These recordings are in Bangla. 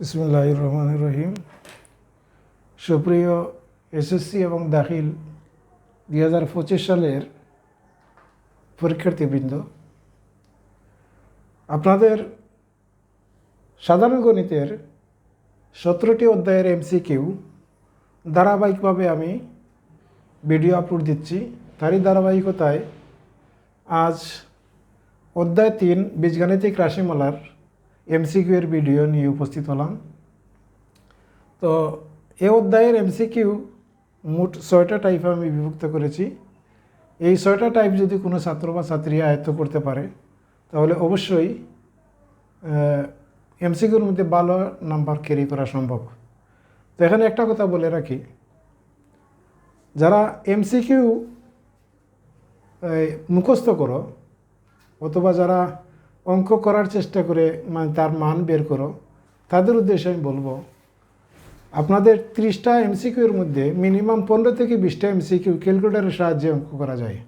বিসমুল্লাহ রহমান রহিম সুপ্রিয় এসএসসি এবং দাখিল দুই হাজার পঁচিশ সালের পরীক্ষার্থীবৃন্দ, আপনাদের সাধারণ গণিতের সতেরোটি অধ্যায়ের এমসি এমসিকিউ ধারাবাহিকভাবে আমি ভিডিও আপলোড দিচ্ছি। তারই ধারাবাহিকতায় আজ অধ্যায় তিন বীজগাণিতিক রাশিমালার এমসিকিউ এর ভিডিও নিয়ে উপস্থিত হলাম। তো এ অধ্যায়ের এমসিকিউ মোট ছয়টা টাইপ আমি বিভক্ত করেছি। এই ছয়টা টাইপ যদি কোনো ছাত্র বা ছাত্রী আয়ত্ত করতে পারে, তাহলে অবশ্যই এমসিকিউর মধ্যে ভালো নাম্বার ক্যারি করা সম্ভব। তো এখানে একটা কথা বলে রাখি। যারা এমসিকিউ মুখস্থ করো, অথবা যারা অঙ্ক করার চেষ্টা করে মানে তার মান বের করো। তাদের উদ্দেশ্যে আমি বলব, আপনাদের ত্রিশটা এমসিকিউর মধ্যে মিনিমাম পনেরো থেকে বিশটা এমসিকিউ ক্যালকুলেটারের সাহায্যে অঙ্ক করা যায়।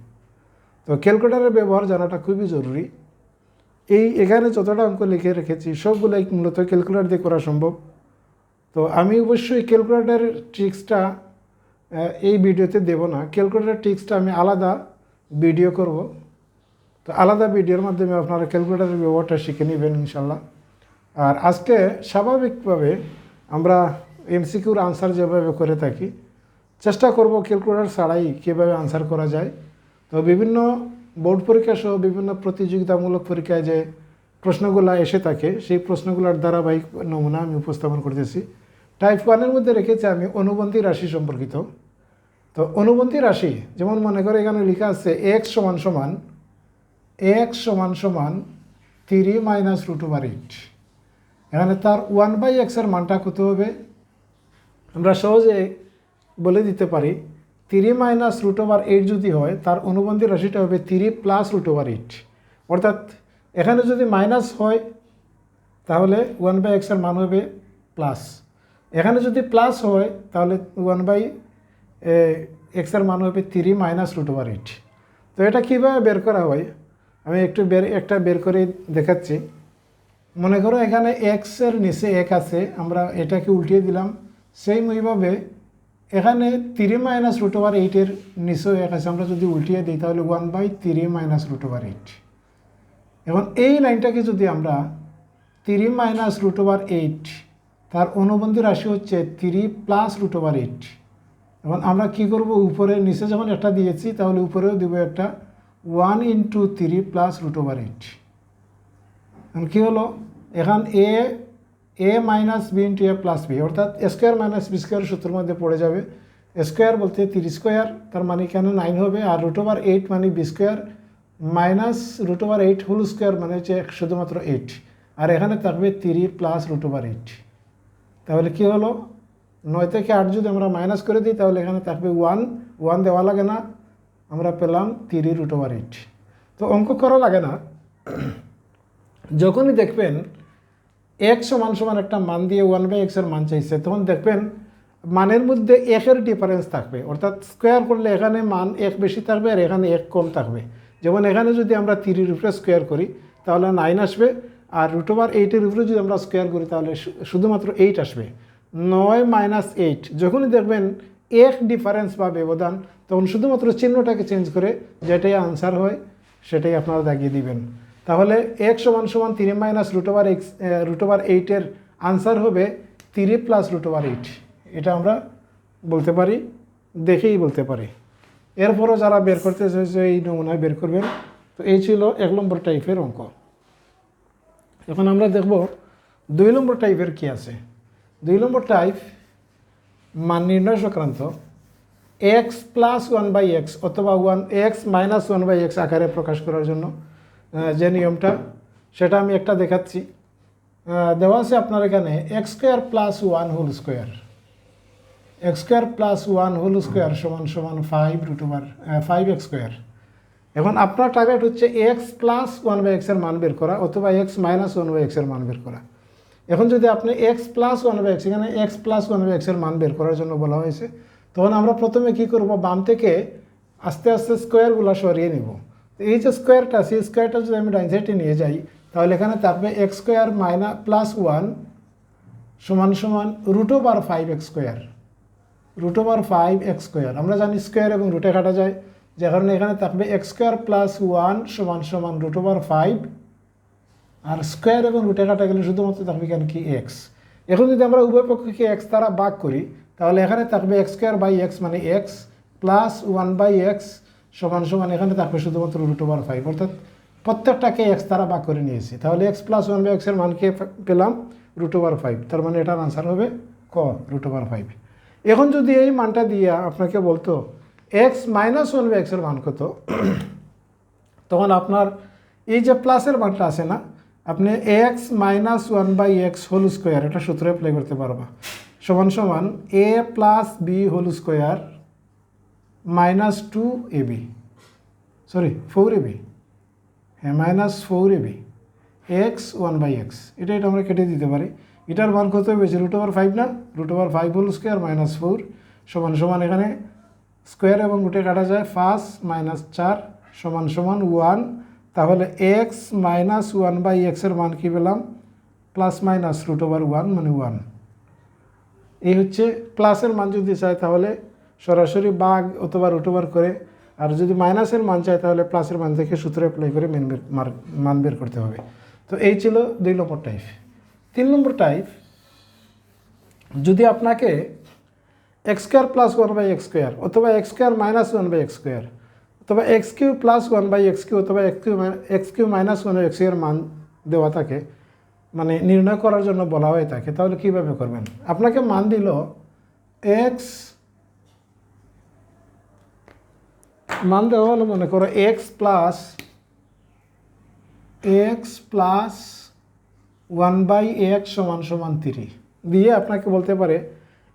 তো ক্যালকুলেটারের ব্যবহার জানাটা খুবই জরুরি। এই এখানে যতটা অঙ্ক লিখে রেখেছি, সবগুলোই মূলত ক্যালকুলেটার দিয়ে করা সম্ভব। তো আমি অবশ্যই ক্যালকুলেটারের ট্রিক্সটা এই ভিডিওতে দেব না। ক্যালকুলেটার ট্রিক্সটা আমি আলাদা ভিডিও করব। তো আলাদা ভিডিওর মাধ্যমে আপনারা ক্যালকুলেটারের ব্যবহারটা শিখে নেবেন ইনশাল্লাহ। আর আজকে স্বাভাবিকভাবে আমরা এমসিকিউর আনসার যেভাবে করে থাকি, চেষ্টা করব ক্যালকুলেটার ছাড়াই কীভাবে আনসার করা যায়। তো বিভিন্ন বোর্ড পরীক্ষা সহ বিভিন্ন প্রতিযোগিতামূলক পরীক্ষায় যে প্রশ্নগুলো এসে থাকে, সেই প্রশ্নগুলোর ধারাবাহিক নমুনা আমি উপস্থাপন করতেছি। টাইপ ওয়ানের মধ্যে রেখেছি আমি অনুবন্ধী রাশি সম্পর্কিত। তো অনুবন্ধী রাশি, যেমন মনে করে এখানে লেখা আছে এক্স সমান সমান এক্স সমান সমান three minus root over eight এখানে তার ওয়ান বাই এক্সের মানটা কত হবে? আমরা সহজে বলে দিতে পারি three minus root over eight যদি হয়, তার অনুবন্ধী রাশিটা হবে three plus root over eight অর্থাৎ এখানে যদি মাইনাস হয়, তাহলে ওয়ান বাই এক্সের মান হবে প্লাস এখানে যদি প্লাস হয়, তাহলে ওয়ান বাই এক্সের মান হবে three minus root over eight তো এটা কীভাবে বের করা হয়? আমি একটু বের, একটা বের করে দেখাচ্ছি। মনে করো এখানে এক্সের নিচে এক আছে, আমরা এটাকে উল্টিয়ে দিলাম। সেইভাবে এখানে থ্রি মাইনাস রুট ওভার এইটের নিচেও এক আছে। আমরা যদি উল্টিয়ে দিই, তাহলে one by three minus root over eight এখন এই লাইনটাকে যদি আমরা three minus root over eight তার অনুবন্ধী রাশি হচ্ছে three plus root over eight এখন আমরা কী করব? উপরে নিচে যখন একটা দিয়েছি, তাহলে উপরেও দেবো একটা one into three plus root over eight. এখন কী হলো? এখান এ a minus b into a plus b, অর্থাৎ স্কোয়ার মাইনাস বি স্কোয়ার সূত্রের মধ্যে পড়ে যাবে। স্কোয়ার বলতে থ্রি স্কোয়ার, তার মানে এখানে নাইন হবে, আর রুট ওভার এইট মানে b square, minus root over eight whole square মানে হচ্ছে শুধুমাত্র এইট, আর এখানে থাকবে three plus root over eight. তাহলে কী হলো? নয় থেকে আট যদি আমরা মাইনাস করে দিই, তাহলে এখানে থাকবে ওয়ান ওয়ান দেওয়া লাগে না আমরা পেলাম থ্রি রুট ওভার এইট তো অঙ্ক করা লাগে না। যখনই দেখবেন এক্স সমান সমান একটা মান দিয়ে ওয়ান বাই এক্সের মান চাইছে, তখন দেখবেন মানের মধ্যে একের ডিফারেন্স থাকবে। অর্থাৎ স্কোয়ার করলে এখানে মান এক বেশি থাকবে আর এখানে এক কম থাকবে। যেমন এখানে যদি আমরা থ্রির উপরে স্কোয়ার করি, তাহলে নাইন আসবে। আর রুট ওভার এইটের উপরে যদি আমরা স্কোয়ার করি, তাহলে শুধুমাত্র এইট আসবে। নয় মাইনাস এইট যখনই দেখবেন এক ডিফারেন্স বা ব্যবধান, তখন শুধুমাত্র চিহ্নটাকে চেঞ্জ করে যেটাই আনসার হয়, সেটাই আপনারা দাগিয়ে দিবেন। তাহলে এক সমান সমান three minus root over x root over এইটের আনসার হবে three plus root over eight এটা আমরা বলতে পারি, দেখেই বলতে পারি। এরপরও যারা বের করতে চাইছে, এই নমুনায় বের করবেন। তো এই ছিল এক নম্বর টাইপের অঙ্ক। এখন আমরা দেখব দুই নম্বর টাইপের কি আছে। দুই নম্বর টাইপ মান নির্ণয় সংক্রান্ত x plus one by x অথবা one x minus one by x আকারে প্রকাশ করার জন্য যে নিয়মটা, সেটা আমি একটা দেখাচ্ছি। দেওয়া আছে আপনার এখানে x square plus one whole square x square plus one whole square সমান সমান five root over five x square এখন আপনার টার্গেট হচ্ছে এক্স প্লাস ওয়ান বাই এক্সের মান বের করা অথবা এক্স মাইনাস ওয়ান বাই এক্সের মান বের করা। এখন যদি আপনি x plus one by x এখানে এক্স প্লাস ওয়ান বাই এক্সের মান বের করার জন্য বলা হয়েছে, তখন আমরা প্রথমে কি করব? বাম থেকে আস্তে আস্তে স্কোয়ারগুলো সরিয়ে নিব। এই যে স্কোয়ারটা সেই স্কোয়ারটা যদি আমি ডাইন সাইডে নিয়ে যাই, তাহলে এখানে থাকবে x square minus plus one সমান সমান root over five x square root over five x square আমরা জানি স্কোয়ার এবং রুটে কাটা যায়। যে কারণে এখানে থাকবে এক্স স্কোয়ার প্লাস ওয়ান সমান সমান রুট ওভার ফাইভ আর স্কোয়ার এবং রুটে কাটা গেলে শুধুমাত্র থাকবে এখানে কি এক্স এখন যদি আমরা উভয় পক্ষকে এক্স দ্বারা ভাগ করি, তাহলে এখানে থাকবে এক্স স্কোয়ার বাই এক্স মানে x plus one by x সমান সমান এখানে থাকবে শুধুমাত্র রুট ওভার ফাইভ অর্থাৎ প্রত্যেকটাকে এক্স দ্বারা ভাগ করে নিয়েছি। তাহলে এক্স প্লাস ওয়ান বাই এক্সের মানকে পেলাম রুট ওভার ফাইভ তার মানে এটার আনসার হবে ক রুট ওভার ফাইভ এখন যদি এই মানটা দিয়ে আপনাকে বলতো এক্স মাইনাস ওয়ান বাই এক্সের মান কত? তখন আপনার এই যে প্লাসের মানটা আছে না আপনি x minus one by x whole square এটা সূত্রে অ্যাপ্লাই করতে পারবা। সমান সমান a plus b whole square minus two a b sorry four a b হ্যাঁ minus four a b x one by x এটা এটা আমরা কেটে দিতে পারি। এটার মান কত বেশি রুট ওভার ফাইভ না? Root over five whole square minus four সমান সমান এখানে স্কোয়ার এবং রুটে কাটা যায়। ফার্স্ট মাইনাস চার। সমান সমান ওয়ান তাহলে এক্স মাইনাস ওয়ান বাই এক্সের মান কী পেলাম? Plus minus root over one মানে ওয়ান এই হচ্ছে প্লাসের মান যদি চাই তাহলে সরাসরি বাঘ অথবা রুট ওভার করে, আর যদি মাইনাসের মান চাই তাহলে প্লাসের মান থেকে সূত্র অ্যাপ্লাই করে মেন বের মান বের করতে হবে। তো এই ছিল দুই নম্বর টাইপ তিন নম্বর টাইপ যদি আপনাকে x square plus one by x square অথবা x square minus one by x square অথবা x cube plus one by x cube অথবা x cube x cube minus one এক্সের মান দেওয়া থাকে মানে নির্ণয় করার জন্য বলা হয়ে থাকে তাহলে কীভাবে করবেন? আপনাকে মান দিল এক্স মান দেওয়া হলো মনে করো x plus x plus one by x সমান সমান থ্রি দিয়ে আপনাকে বলতে পারে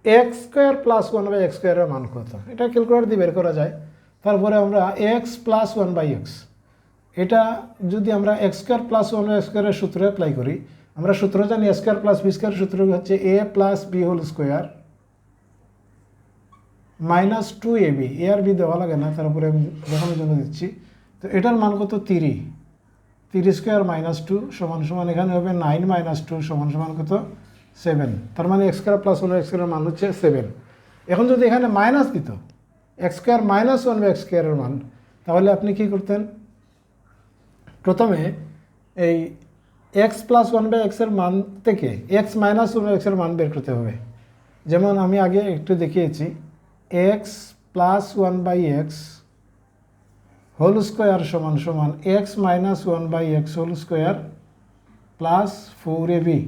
x square plus one by x স্কোয়ারের মান কত। এটা ক্যালকুলেটর দিয়ে বের করা যায়। তারপরে আমরা x plus one by x এটা যদি আমরা x square plus one by স্কোয়ারের সূত্র অ্যাপ্লাই করি, আমরা সূত্র জানি স্কোয়ার প্লাস বি স্কোয়ার সূত্র হচ্ছে a plus b whole square minus two a b a R B দেওয়া লাগে না, তারপরে আমি দেখানোর জন্য দিচ্ছি। তো এটার মান কত? তিরি তিরিশ স্কোয়ার মাইনাস টু সমান সমান এখানে হবে নাইন মাইনাস টু সমান সমান কত? সেভেন তার মানে x square plus one x স্কোয়ারের মান হচ্ছে সেভেন এখন যদি এখানে মাইনাস দিত x square minus one by x স্কোয়ারের মান। তাহলে আপনি কি করতেন? প্রথমে এই এক্স প্লাস ওয়ান বাই এক্সের মান থেকে এক্স মাইনাস ওয়ান এক্সের মান বের করতে হবে। যেমন আমি আগে একটু দেখিয়েছি x plus one by x whole square সমান সমান x minus one by x whole square plus four a b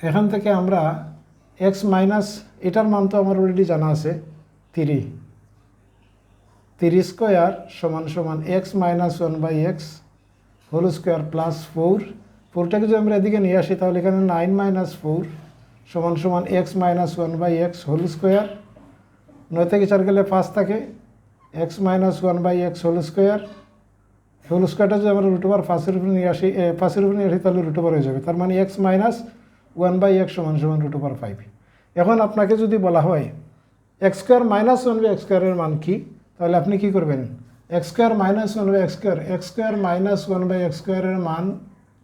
এখান থেকে আমরা এক্স মাইনাস এটার মান তো আমার অলরেডি জানা আছে। থ্রি থ্রি স্কোয়ার সমান সমান x minus one by x whole square plus four. ফোরটাকে যদি আমরা এদিকে নিয়ে আসি তাহলে এখানে নাইন মাইনাস ফোর সমান সমান x minus one by x whole square. নয় থেকে চার গেলে পাঁচ থাকে। X minus one by x whole square. Whole স্কোয়ারটা যদি আমরা রুট ওভার ফার্স্টের উপরে নিয়ে আসি এ, ফার্স্টের উপরে নিয়ে আসি তাহলে রুট হয়ে যাবে। তার মানে x minus one by x সমান সমান রুট ফাইভ। এখন আপনাকে যদি বলা হয় x square minus one by x স্কোয়ারের মান কী? তাহলে আপনি কী করবেন? X square minus one by x square x square minus one by x স্কোয়ারের মান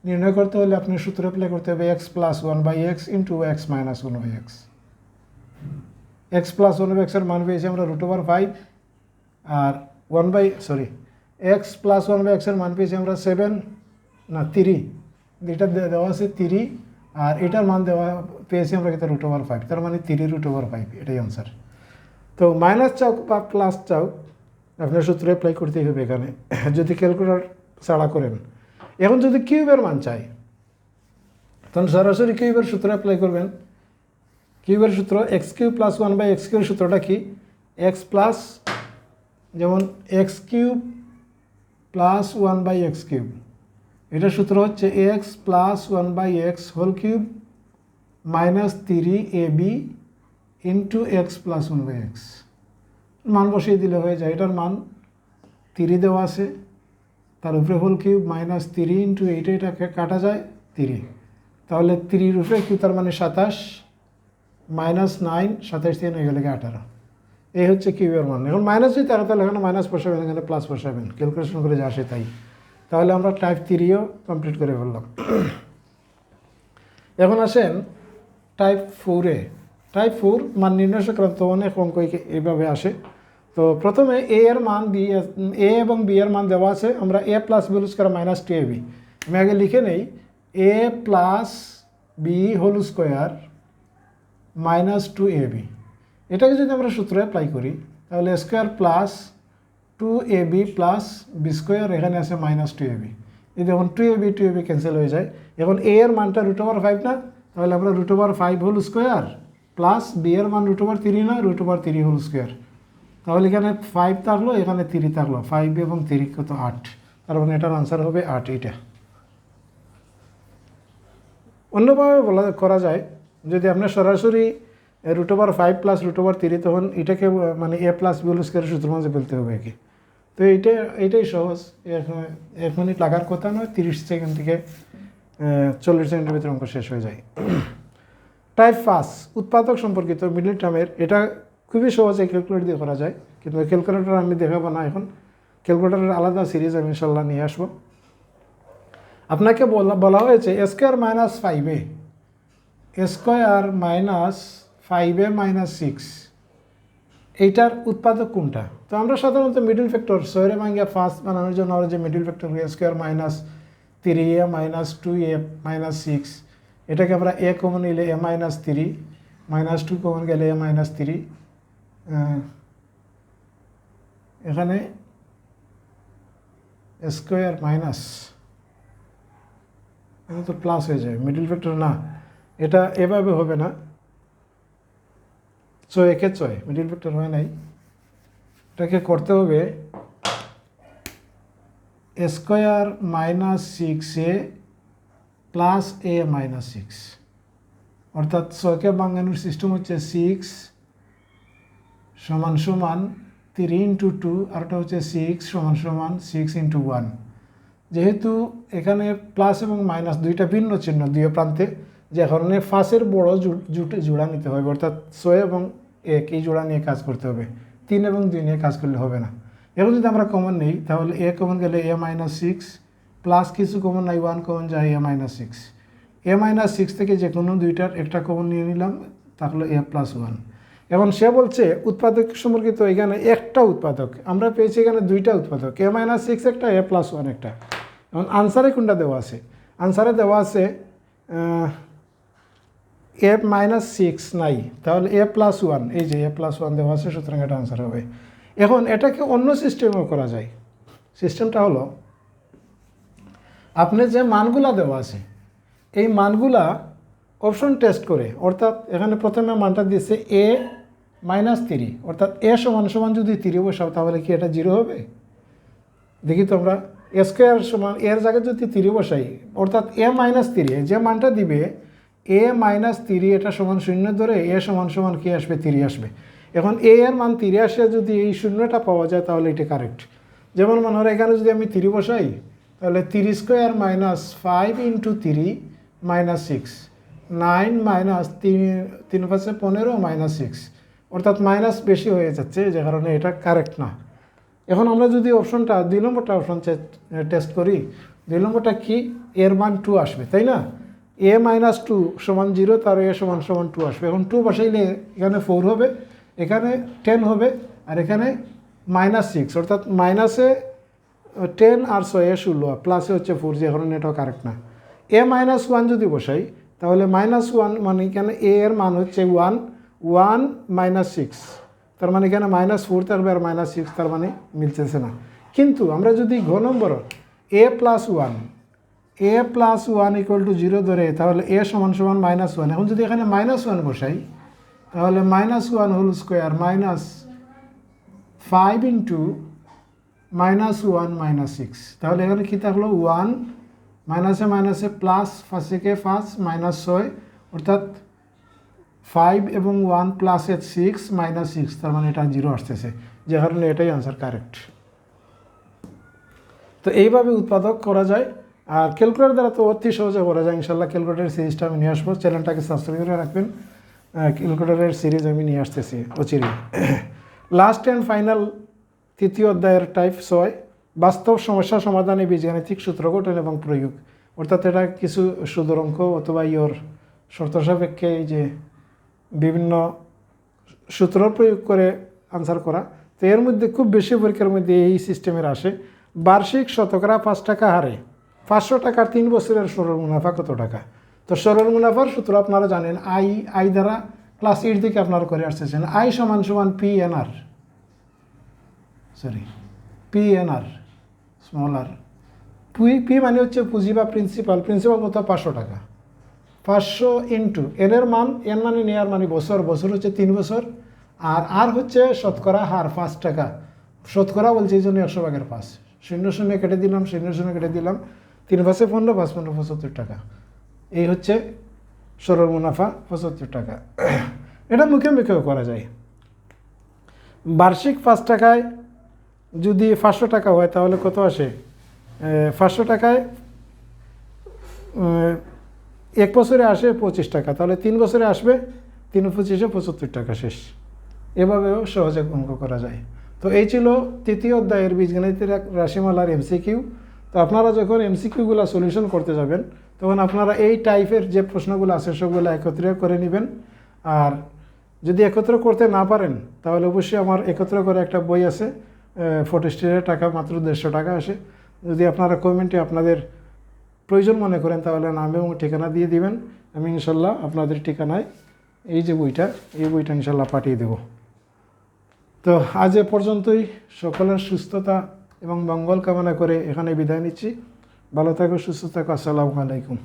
নির্ণয় করতে হলে আপনি সূত্র অ্যাপ্লাই করতে হবে x plus one by x into x minus one by x. X plus one by এক্সের মান পেয়েছি আমরা root over five, R one by, sorry, x plus one by এক্সের মান পেয়েছি আমরা সেভেন, না, তিরি এটা দেওয়া আছে তিরি, আর এটার মান দেওয়া পেয়েছি আমরা কিন্তু রুট ওভার ফাইভ, তার মানে তিরি রুট ওভার ফাইভ, এটাই আনসার তো মাইনাস চাও বা প্লাস চাও, আপনার সূত্র অ্যাপ্লাই করতেই হবে এখানে। যদি ক্যালকুলেটর ছাড়া করেন। এখন যদি কিউবের মান চাই, তখন সরাসরি কিউবের সূত্র অ্যাপ্লাই করবেন। কিউবের সূত্র x cube plus one by x কিউর সূত্রটা কি? এক্স প্লাস যেমন x cube plus one by x cube. এটার সূত্র হচ্ছে x plus one by x whole cube minus three a b into x plus one by x মান বসিয়ে দিলে হয়ে যায়, এটার মান তিরি দেওয়া আছে। তার উপরে whole cube minus three into এইটা এটাকে কাটা যায়, তিরি। তাহলে তিরির উপরে কিউ তার মানে সাতাশ মাইনাস নাইন সাতাশ তিন হয়ে গেলে আঠারো। এই হচ্ছে কিউবের মান। এখন মাইনাস যদি তারা তাহলে এখানে মাইনাস বসাবেন, এখানে প্লাস বসাবেন। ক্যালকুলেশন করে যা আসে তাই। তাহলে আমরা টাইপ থ্রিও কমপ্লিট করে ফেললাম। এখন আসেন টাইপ ফোরে টাইপ ফোর মান নির্ণয় সংক্রান্ত অনেক অঙ্ক এইভাবে আসে। তো প্রথমে এ এর মান বি এ এবং বি এর মান দেওয়া আছে, আমরা a plus b square minus two a b আমি আগে লিখে নেই a plus b whole square minus two a b এটাকে যদি আমরা সূত্র অ্যাপ্লাই করি, তাহলে square plus two a b plus b square এখানে আছে মাইনাস টু এ বি এই দেখুন two a b two a b cancel হয়ে যায়। এখন এ এর মানটা রুট ওভার ফাইভ না, তাহলে আমরা root over five whole square plus b এর মান রুট ওভার থ্রি না root over three whole square তাহলে এখানে ফাইভ থাকল, এখানে থ্রি থাকল। ফাইভ এবং থ্রি কত আট? তার মানে এটার আনসার হবে আট, এইটা। অন্যভাবে বলা, করা যায়, যদি আপনার সরাসরি root over five plus root over three তখন এটাকে মানে এ প্লাস বি হোল স্কোয়ারের সূত্র মাঝে ফেলতে হবে কি তো এইটা, এইটাই সহজ। এক- এক মিনিট লাগার কথা নয়, তিরিশ সেকেন্ড থেকে চল্লিশ সেকেন্ডের ভিতরে অঙ্ক শেষ হয়ে যায়। টাইপ ফাস উৎপাদক সম্পর্কিত মিডল টার্মের এটা খুবই সহজে ক্যালকুলেট দিয়ে করা যায়, কিন্তু ক্যালকুলেটর আমি দেখাবো না এখন। ক্যালকুলেটরের আলাদা সিরিজ আমি ইনশাল্লাহ নিয়ে আসব। আপনাকে বলা বলা হয়েছে square minus five a square minus five a minus six এইটার উৎপাদক কোনটা? তো আমরা সাধারণত মিডল ফ্যাক্টর সৈরে মাঙ্গিয়া ফার্স্ট বানানোর জন্য আমরা যে middle factor square minus three a minus two a minus six এটাকে আমরা এ কমন নিলে a minus three minus two common গেলে এ মাইনাস থ্রি এখানে স্কোয়ার মাইনাস এটা তো প্লাস হয়ে যায় মিডিল ফ্যাক্টর না, এটা এভাবে হবে না একে ছয় মিডিল ফ্যাক্টর হয় নাই, এটাকে করতে হবে square minus six a plus a minus six অর্থাৎ ছয়কে বাঙানোর সিস্টেম হচ্ছে সিক্স সমান সমান থ্রি ইন্টু টু আর ওটা হচ্ছে সিক্স সমান সমান সিক্স ইন্টু ওয়ান যেহেতু এখানে প্লাস এবং মাইনাস দুইটা ভিন্ন চিহ্ন দুই প্রান্তে, যে কারণে ফাঁসের বড় জুটে জোড়া নিতে হবে, অর্থাৎ ছয় এবং এক, এই জোড়া নিয়ে কাজ করতে হবে। তিন এবং দুই নিয়ে কাজ করলে হবে না। এখন যদি আমরা কমন নেই, তাহলে এ কমন গেলে এ মাইনাস সিক্স প্লাস কিছু কমন নাই ওয়ান কমন যায় a minus six a minus six থেকে যে কোনো দুইটার একটা কমন নিয়ে নিলাম, তাহলে এ প্লাস ওয়ান এখন সে বলছে, উৎপাদক সম্পর্কিত এখানে একটা উৎপাদক। আমরা পেয়েছি এখানে দুইটা উৎপাদক। এ মাইনাস সিক্স একটা এ প্লাস ওয়ান একটা। এখন আনসারে কোনটা দেওয়া আছে? আনসারে দেওয়া আছে এ মাইনাস সিক্স নাই। তাহলে এ প্লাস ওয়ান এই যে এ প্লাস ওয়ান দেওয়া আছে, সুতরাং এটা আনসার হবে। এখন এটাকে অন্য সিস্টেমেও করা যায়। সিস্টেমটা হলো আপনি যে মানগুলা দেওয়া আছে, এই মানগুলা অপশন টেস্ট করে, অর্থাৎ এখানে প্রথমে মানটা দিয়েছে এ মাইনাস থ্রি অর্থাৎ এ সমান সমান যদি থ্রি বসাও, তাহলে কি এটা জিরো হবে? দেখি তো আমরা এ স্কোয়ার সমান এর জায়গায় যদি থ্রি বসাই, অর্থাৎ এ মাইনাস থ্রি যে মানটা দিবে এ মাইনাস থ্রি এটা সমান শূন্য ধরে এ সমান সমান কি আসবে? থ্রি আসবে। এখন এ এর মান থ্রি আসে যদি এই শূন্যটা পাওয়া যায়, তাহলে এটা কারেক্ট যেমন মনে হয় এখানে যদি আমি থ্রি বসাই তাহলে three square minus five into three minus six nine minus তিন তিন পাশে পনেরো মাইনাস সিক্স অর্থাৎ মাইনাস বেশি হয়ে যাচ্ছে, যে কারণে এটা কারেক্ট না। এখন আমরা যদি অপশনটা দুই নম্বরটা অপশন টেস্ট করি, দুই নম্বরটা কি? এর মান টু আসবে, তাই না? এ মাইনাস টু সমান জিরো তার এ সমান সমান টু আসবে। এখন টু বসাইলে এখানে ফোর হবে, এখানে টেন হবে, আর এখানে মাইনাস সিক্স অর্থাৎ মাইনাসে টেন আর ছয়ে ষোলো প্লাসে হচ্ছে ফোর যে এখন এটাও কারেক্ট না। এ মাইনাস ওয়ান যদি বসাই, তাহলে মাইনাস ওয়ান মানে এখানে এ এর মান হচ্ছে ওয়ান ওয়ান মাইনাস সিক্স তার মানে এখানে মাইনাস ফোর থাকবে আর মাইনাস সিক্স তার মানে মিলতেছে না। কিন্তু আমরা যদি ঘ number, a plus one a plus one equal to zero ধরে, তাহলে এ সমান সমান মাইনাস ওয়ান এখন যদি এখানে মাইনাস ওয়ান বসাই, তাহলে minus one whole square minus five into minus one minus six তাহলে এখানে কী থাকল? ওয়ান মাইনাসে মাইনাসে প্লাস ফার্স্টে ফার্স্ট মাইনাস ছয়, অর্থাৎ ফাইভ এবং ওয়ান প্লাস প্লাসে সিক্স মাইনাস সিক্স তার মানে এটা জিরো আসতেছে। যে কারণে এটাই আনসার কারেক্ট তো এইভাবে উৎপাদক করা যায়। আর ক্যালকুলেটর দ্বারা তো অতি সহজে করা যায়। ইনশাল্লাহ ক্যালকুলেটারের সিরিজটা আমি নিয়ে আসব। চ্যানেলটাকে সাবস্ক্রাইব করে রাখবেন। ক্যালকুলেটারের সিরিজ আমি নিয়ে আসতেছি। অচিরে লাস্ট অ্যান্ড ফাইনাল তৃতীয় অধ্যায়ের টাইপ ছয়, বাস্তব সমস্যা সমাধানে বীজগাণিতিক সূত্র গঠন এবং প্রয়োগ। অর্থাৎ এটা কিছু সুদর অঙ্ক অথবা ইয়োর শর্ত সাপেক্ষে যে বিভিন্ন সূত্র প্রয়োগ করে আনসার করা। তো এর মধ্যে খুব বেশি পরীক্ষার মধ্যে এই সিস্টেমের আসে। বার্ষিক শতকরা পাঁচ টাকা হারে। পাঁচশো টাকার তিন বছরের সরল মুনাফা কত টাকা? তো সরল মুনাফার সূত্র আপনারা জানেন, আই আই দ্বারা ক্লাস এইট থেকে আপনারা করে আসতেছেন। আই সমান সমান P N R sorry P N R small R P P মানে হচ্ছে পুঁজি বা প্রিন্সিপাল প্রিন্সিপাল কত পাঁচশো টাকা। পাঁচশো ইন্টু এন এর মান এন মানে নেয়ার মানে বছর বছর হচ্ছে তিন বছর। আর আর হচ্ছে শতকরা হার, পাঁচ টাকা। শতকরা বলছে এই জন্য একশো ভাগের পাঁচ। শূন্য শূন্য কেটে দিলাম, শূন্য শূন্য কেটে দিলাম। তিন পাঁচে পনেরো, পাঁচ পনেরো, পঁচাত্তর টাকা। এই হচ্ছে সরল মুনাফা, পঁচাত্তর টাকা। এটা মুখে মুখেও করা যায়। বার্ষিক পাঁচ টাকায় যদি পাঁচশো টাকা হয়, তাহলে কত আসে? পাঁচশো টাকায় এক বছরে আসে পঁচিশ টাকা, তাহলে তিন বছরে আসবে তিন পঁচিশে পঁচাত্তর টাকা শেষ। এভাবেও সহজে অঙ্ক করা যায়। তো এই ছিল তৃতীয় অধ্যায়ের বীজগণিতের এক রাশিমালার এমসিকিউ তো আপনারা যখন এমসিকিউগুলো সলিউশন করতে যাবেন, তখন আপনারা এই টাইপের যে প্রশ্নগুলো আছে, সবগুলো একত্রে করে নেবেন। আর যদি একত্র করতে না পারেন, তাহলে অবশ্যই আমার একত্র করে একটা বই আছে ফটো স্টেটের টাকা মাত্র দেড়শো টাকা আসে। যদি আপনারা কমেন্টে আপনাদের প্রয়োজন মনে করেন, তাহলে নাম এবং ঠিকানা দিয়ে দিবেন। আমি ইনশাল্লাহ আপনাদের ঠিকানায় এই যে বইটা, এই বইটা ইনশাল্লাহ পাঠিয়ে দেব। তো আজ এ পর্যন্তই। সকলের সুস্থতা এবং মঙ্গল কামনা করে এখানে বিদায় নিচ্ছি। ভালো থাকো, সুস্থ থাকো। আসসালামু আলাইকুম।